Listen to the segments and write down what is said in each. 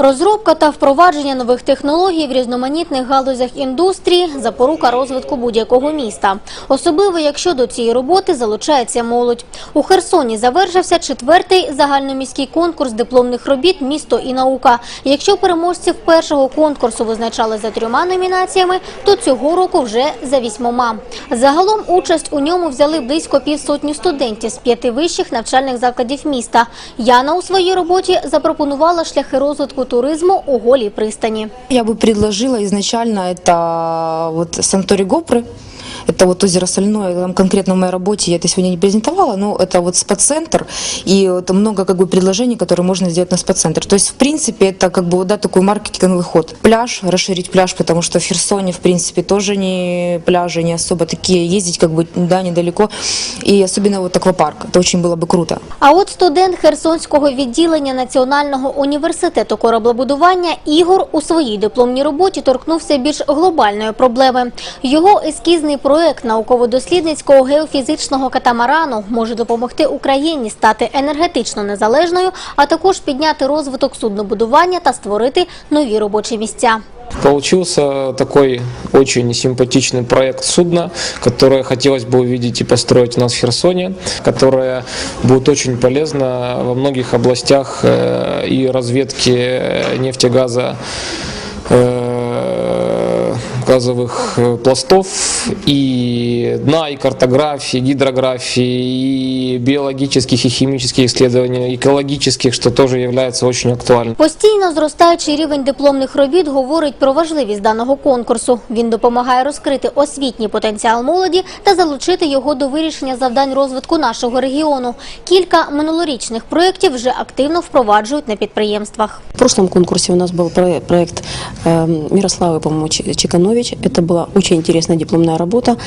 Розробка та впровадження нових технологій в різноманітних галузях індустрії – запорука розвитку будь-якого міста. Особливо, якщо до цієї роботи залучається молодь. У Херсоні завершився четвертий загальноміський конкурс дипломних робіт «Місто і наука». Якщо переможців першого конкурсу визначали за трьома номінаціями, то цього року вже за вісьмома. Загалом участь у ньому взяли близько півсотні студентів з п'яти вищих навчальних закладів міста. Яна у своїй роботі запропонувала шляхи розвитку туризму у голій пристані. Я бы предложила изначально это вот санаторий Гопры. Это вот озеро Сольное, там конкретно в моей работе я это сегодня не презентовала, но это вот спа-центр, и это много как бы предложений, которые можно сделать на спа-центр. То есть, в принципе, это как бы вот, да, такой маркетинговый ход. Пляж, расширить пляж, потому что в Херсоне, в принципе, тоже не пляжи, не особо такие, ездить как бы, да, недалеко, и особенно вот аквапарк, это очень было бы круто. А от студент Херсонського відділення Національного університету кораблебудування Ігор у своїй дипломній роботі торкнувся більш глобальної проблеми. Його ескізний проект науково-дослідницького геофізичного катамарану може допомогти Україні стати енергетично незалежною, а також підняти розвиток суднобудування та створити нові робочі місця. Получился такой очень симпатичный проект судна, которое хотелось бы увидеть и построить у нас в Херсоне, которое будет очень полезно во многих областях э, и разведки э, нефтегаза э, газовых э, пластов и дна, и картографии, гидрографии, и биологических, и химических исследований, экологических, что тоже является очень актуальным. Постійно зростаючий рівень дипломних робіт говорить про важливість даного конкурсу. Він допомагає розкрити освітній потенціал молоді та залучити його до вирішення завдань розвитку нашого регіону. Кілька минулорічних проєктів вже активно впроваджують на підприємствах. В прошлом конкурсе у нас был про- проект э, Мирославы, по-моему, Ч- Чеканович. Это была очень интересная дипломная работа,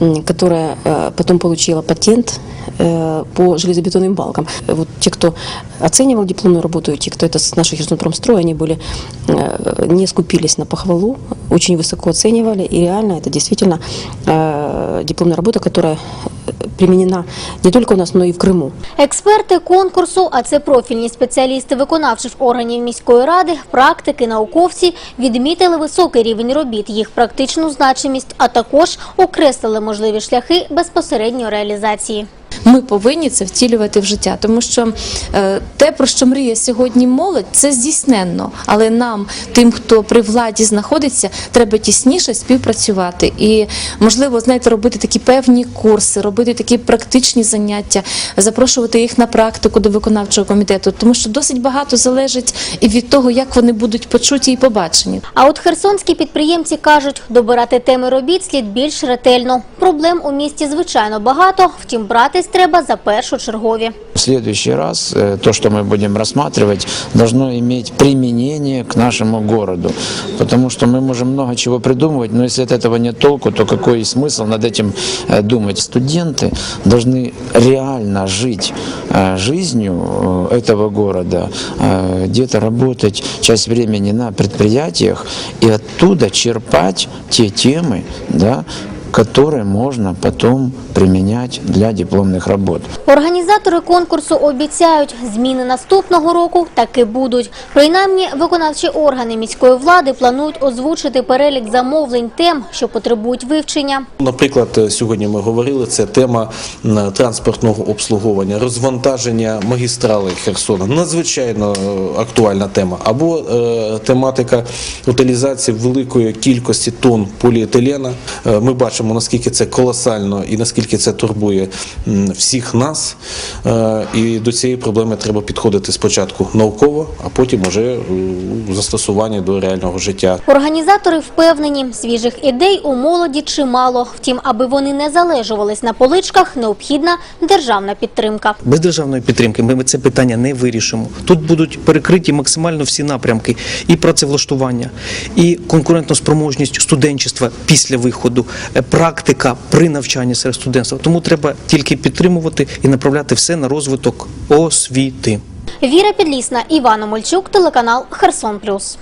м, которая э, потом получила патент э, по железобетонным балкам. Вот те, кто оценивал дипломную работу, и те, кто это с наших Херсонпромстроя, они были, э, не скупились на похвалу, очень высоко оценивали. И реально это действительно э, дипломная работа, которая э, применена не только у нас, но и в Крыму. Експерти конкурсу, а це профільні спеціалісти виконавчих органів міської ради, практики, науковці, відмітили високий рівень робіт, їх практичну значимість, а також окреслили можливі шляхи безпосередньої реалізації. Ми повинні це втілювати в життя, тому що е, те, про що мріє сьогодні молодь, це здійсненно. Але нам, тим, хто при владі знаходиться, треба тісніше співпрацювати і, можливо, знаєте, робити такі певні курси, робити такі практичні заняття, запрошувати їх на практику до виконавчого комітету, тому що досить багато залежить і від того, як вони будуть почуті і побачені. А от херсонські підприємці кажуть, добирати теми робіт слід більш ретельно. Проблем у місті звичайно багато, втім братись треба за першочергові. В следующий раз э, то, что мы будем рассматривать, должно иметь применение к нашему городу. Потому что мы можем много чего придумывать, но если от этого нет толку, то какой смысл над этим э, думать? Студенты должны реально жить э, жизнью э, этого города, э, где-то работать часть времени на предприятиях и оттуда черпать те темы, да, которые можно потом применять для дипломных работ. Організатори конкурсу обіцяють, зміни наступного року таки будуть. Принаймні, виконавчі органи міської влади планують озвучити перелік замовлень тем, що потребують вивчення. Наприклад, е, сьогодні ми говорили, це тема транспортного обслуговування, розвантаження магістрали Херсона. Надзвичайно е, актуальна тема. Або е, тематика утилізації великої кількості тонн поліетилена. Е, ми бачимо, наскільки це колосально і наскільки це турбує всіх нас. Е, і до цієї проблеми треба підходити спочатку науково, а потім уже е, у застосуванні до реального життя. Організатори впевнені, свіжих ідей у молоді чимало. Втім, аби вони не залежувались на поличках, необхідна державна підтримка. Без державної підтримки ми це питання не вирішимо. Тут будуть перекриті максимально всі напрямки і працевлаштування, і конкурентоспроможність студентства після виходу, е, практика при навчанні серед студентства. Тому треба тільки підтримувати і направляти все на розвиток освіти. Віра Підлісна, Іван Омельчук, телеканал Херсон Плюс.